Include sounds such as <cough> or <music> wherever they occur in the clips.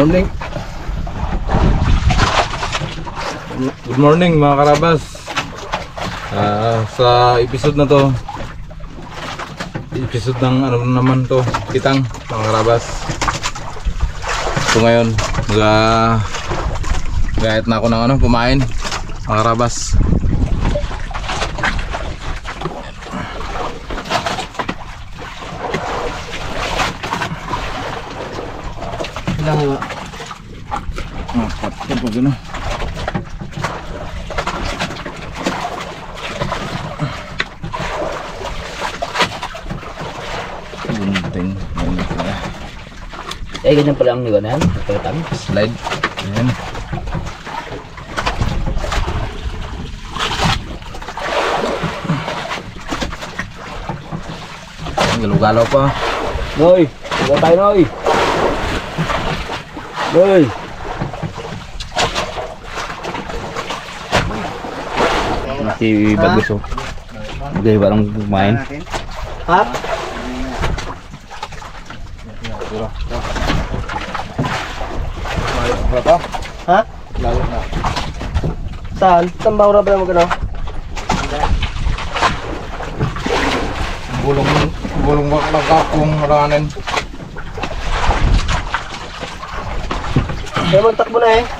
Morning. Good morning mga karabas. Ah, sa episode na to, episode ng ano naman to, kitang mga karabas. So ngayon, mag gayat na ako ng ano, kumain mga karabas. Ano. Gunting. Ganun pala. Eh, ganyan pala ang hiwa na yan. Pagkatang. Slide. Ayan. Galaw-galaw pa. Noy! Hiwa tayo, Noy! Noy! Si Bagus oh. Hindi ba lang kumain? Ha? Wala pa? Ha? Lalo na. Saan? Saan ba ura ba mo gano? Bulong, bulong magkakakong ranin. Kaya magtakbo na eh.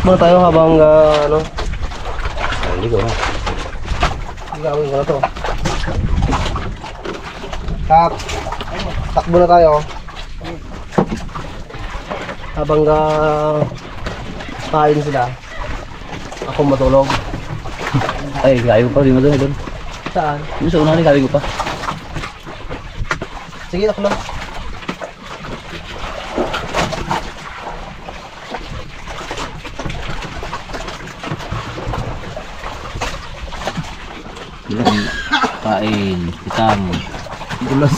Takbo na tayo habang ah, ano, Hindi ko na. gagawin ko na to. Tap. Takbo na tayo. Habang uh, kain sila. Ako matulog. <laughs> Ay, kaya ko pa. Hindi mo doon. Saan? Yung sa unahan, kaya ko pa. Sige, ako na. Kain, kitang. Bulas.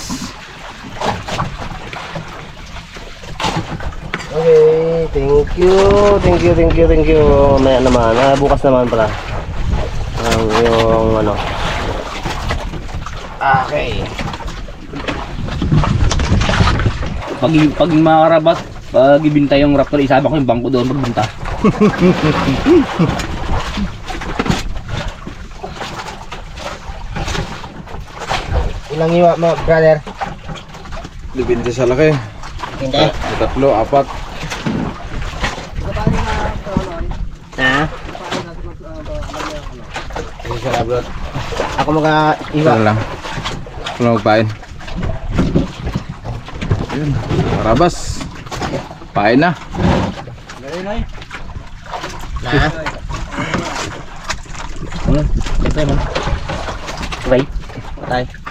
Okay, thank you, thank you, thank you, thank you. Maya naman, ah, bukas naman pala. Ang yung ano. Okay. Pag, pag yung mga karabat, pag ibinta yung raptor, isama ko yung bangko doon magbinta. <laughs> Ilang iwa mo, brother? Depende sa laki. Hindi. Sa tatlo, apat. Ha? Sa lablot. Ako mga-iwa. Ano lang. Ako lang magpain. Yun. Karabas. Pain na. Na? Ano? Ito man. Right? Patay.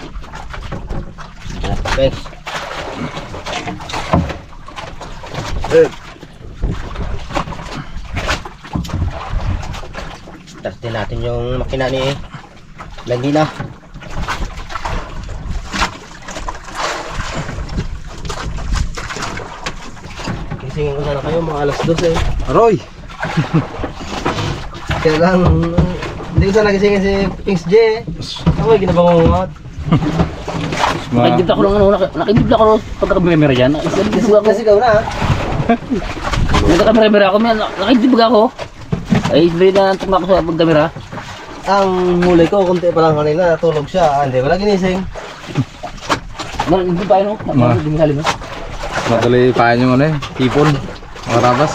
Okay. Testin natin yung makina ni Landina. Gisingin ko sana kayo mga alas 12 eh. Aroy! <laughs> Kaya lang, hindi ko sana gisingin si Pings J eh. Ako ay ginabangungot. <laughs> Ma Nakidibla ko ng ano, nak- nakidibla ko pag nakamiremera dyan. Nakidibla ako. Nasigaw na <laughs> ha. Nung nakamiremera ako, may nakidibla ako. Ay, hindi na ako sa pagdamira. Ang huli ko, kunti pa lang kanina, natulog siya. Ah, Hindi, wala ginising. Ano, hindi pa yun, no? Ma. Hindi mo salim, no? Madali pain yung ano eh. Tipon. Mga.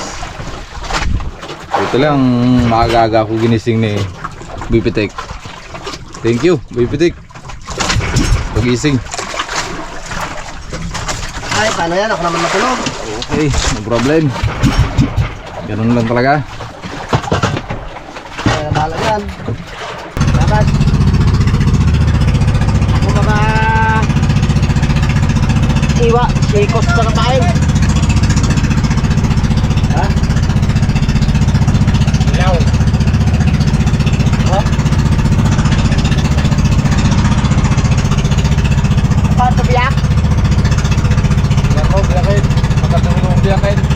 Ito lang maaga-aga ako ginising ni Bipitek. Thank you, Bipitek. Pagising. Ay, paano yan? Ako naman natulog. Okay, no problem. Ganun lang talaga. Kaya bahala yan. Dapat. Ako mga... Iwa, shakos na kapain. ovviamente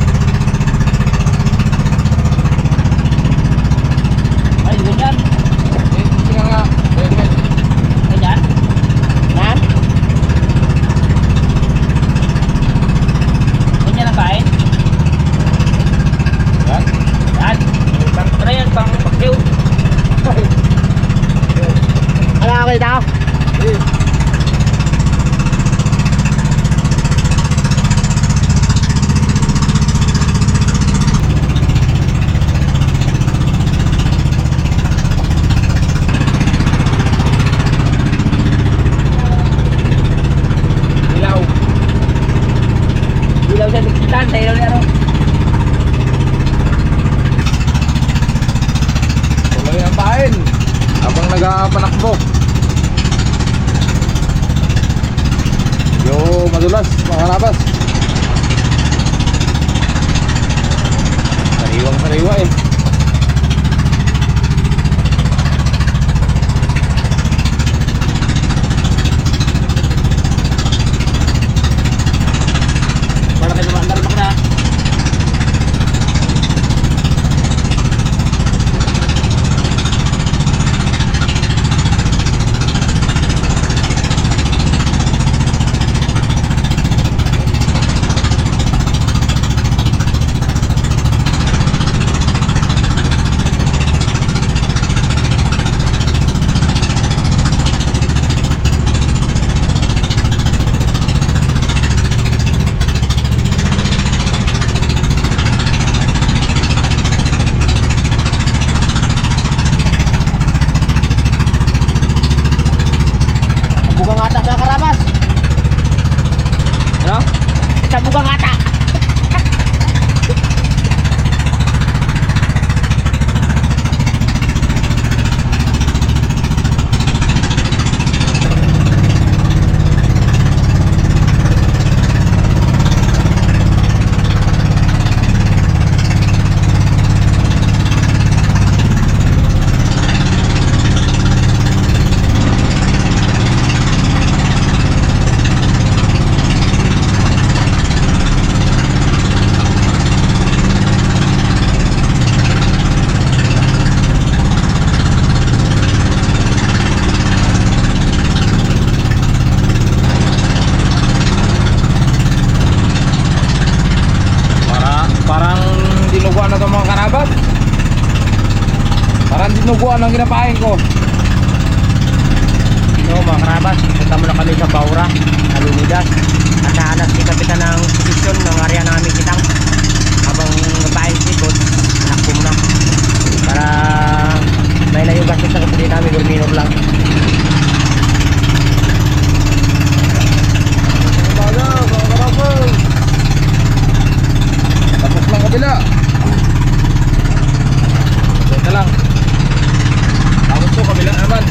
Bugang ata sa karabas. Ano? Sa bugang ata. Para, parang dinuguan na itong mga karabas. Ang ginapain ko. So mga karabas, punta muna kami sa Baura, Alunidas. At hahanap si Kapitan ng posisyon ng area ng aming kitang. Habang babae si Kod, nakpo muna. Para may gastos sa kapatid namin, or minor lang. Baga, mga karabas. Tapos lang kabila. Ito lang. Tapos to, kabila naman.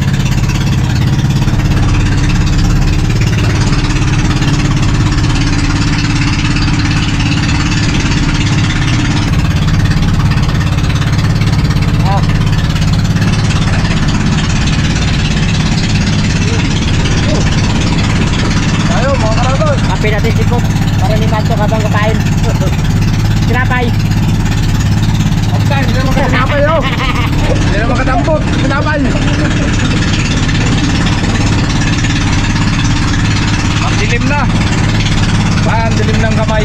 Oh, Tayo, mga karabas. kape natin si Kod. Para ni Manto habang kapain. Sinapay. Okay, hindi naman katinapay oh. Hindi naman katampot, tinapay. Ang dilim na. Pa, ang dilim ng kamay.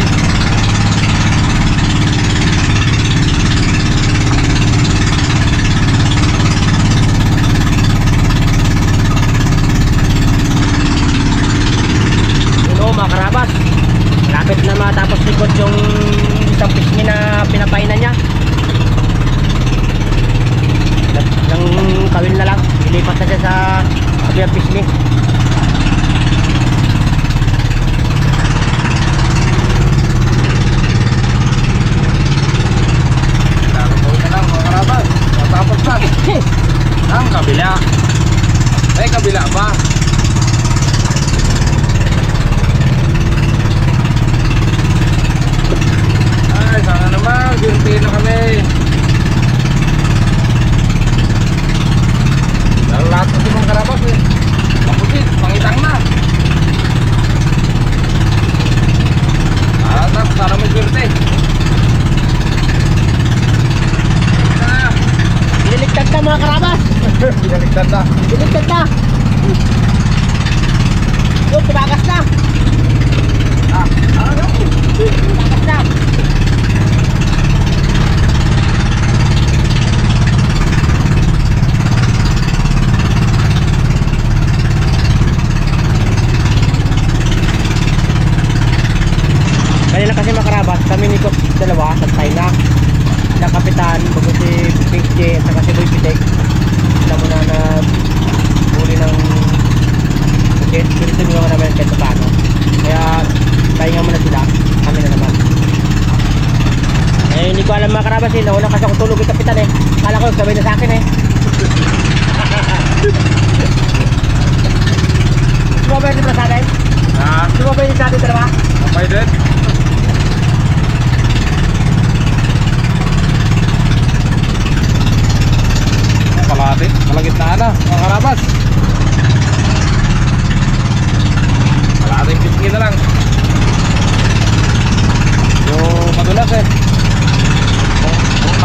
Yun o mga karabas Lapit na matapos likod yung isang pisngi na pinapainan niya Nang kawil na lang. Ilipat na siya sa kabilang pisngi Nakakawin na lang mga karabas. Matapos na. Ang kabila. Ay, kabila pa. Ay, sana naman. Ginti na kami. Lalo lahat ng mga karabas eh. Mapusit, pangitang na. Ah, tak, sana may swerte. Ah, Ililigtad na mga karabas Binaligtad na. Ililigtad na Yun, tumagas na Ah, ano? Tumagas na Kanina kasi makarabas, kami ni Coach dalawa sa China. Na kapitan, bago si J, at saka si Boy Pitek. Sila muna na huli ng Jet, pero tinulungan namin kahit pa paano. Kaya, pahinga muna sila, kami na naman. Eh, hindi ko alam mga karabas eh, nauna kasi ako tulog yung kapitan eh. Kala ko, gabay na sa akin eh. <laughs> Sumabay na sa akin? Na, Sumabay din sa atin dalawa. okay din. Kalahati, kalagitnaan na, mga karabas. Kalahating pisngi na lang. Yung madulas eh. Kung, kung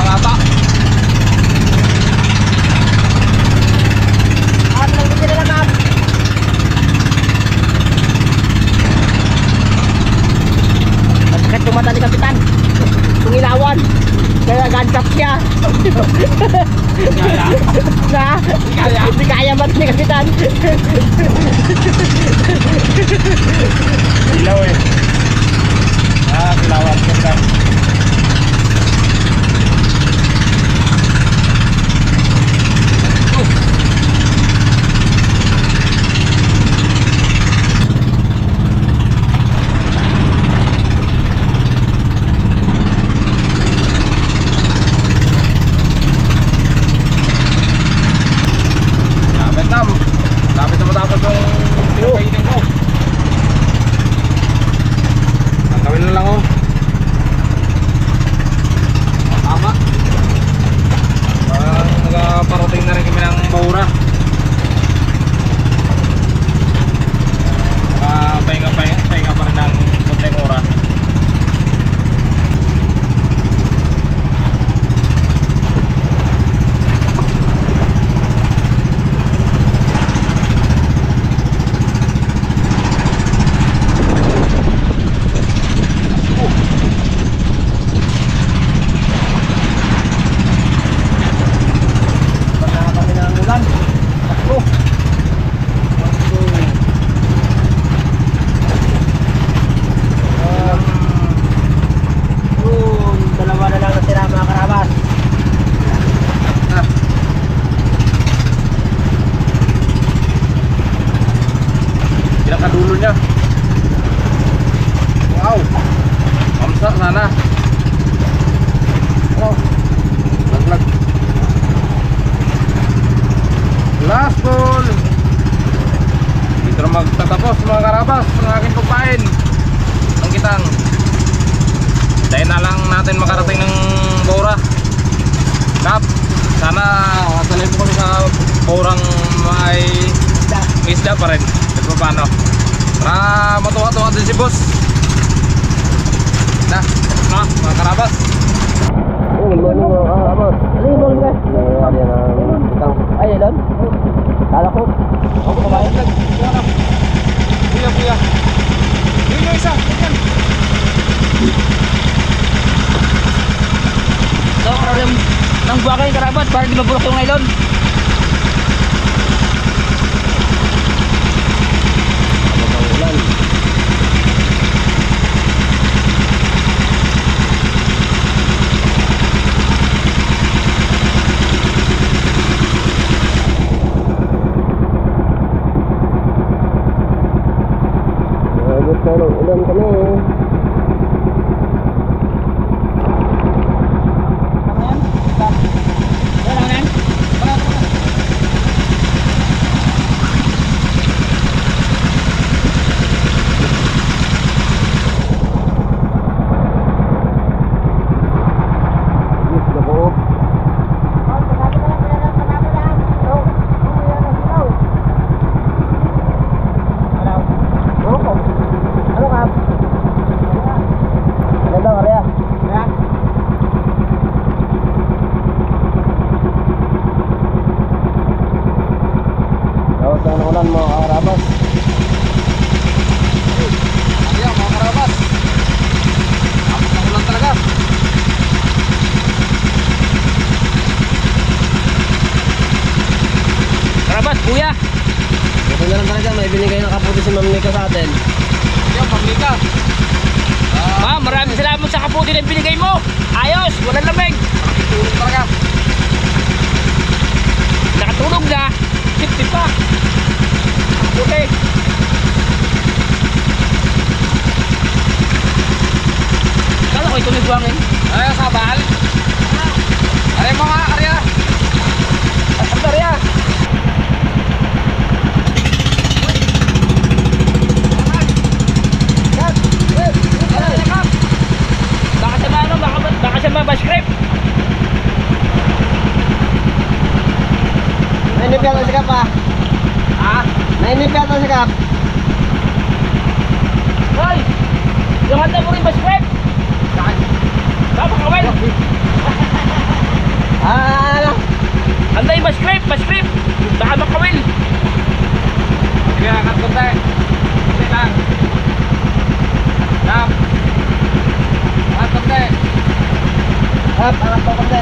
吃饭没 Ano nga? Nangyayari ng. Ay, ilan? Kala ko. Ako kumain. Kuya, kuya. Yun yung isa. Yan. So, problem ng buwaka yung karabat para di mabulok yung nylon. ulan. Agos na ng ulan kami. Yes, ako. Ano ka? Ganda ka rin Ng mga karabas. Ayan, mga karabas. Tapos na ulan talaga. Karabat, kuya. Ito na lang talaga, may binigay na kaputi si Ma'am Nika sa atin. Ayan, pamilya. Ma, maraming salamat sa kaputi na binigay mo. Ayos, walang lamig. Tulog talaga. Nakatulog na. Tip-tip pa. Okay. Kala ko ito may buwangin. Ay, sabal. Are mo nga, Arya. Asap Arya. Baka siya ba ano? Baka, baka siya ba baskrip? Ano ka lang sa ka pa? Ah. Nainip yata si Kap. Hoy! Yung handa mo rin ba script? Saan? Saan kawel? <laughs> Ah, ano? Handa yung ba script? Ba script? Baka makawil. Sige, angat ko tayo. Sige lang. Angat ko tayo. Kap, anak ko kasi.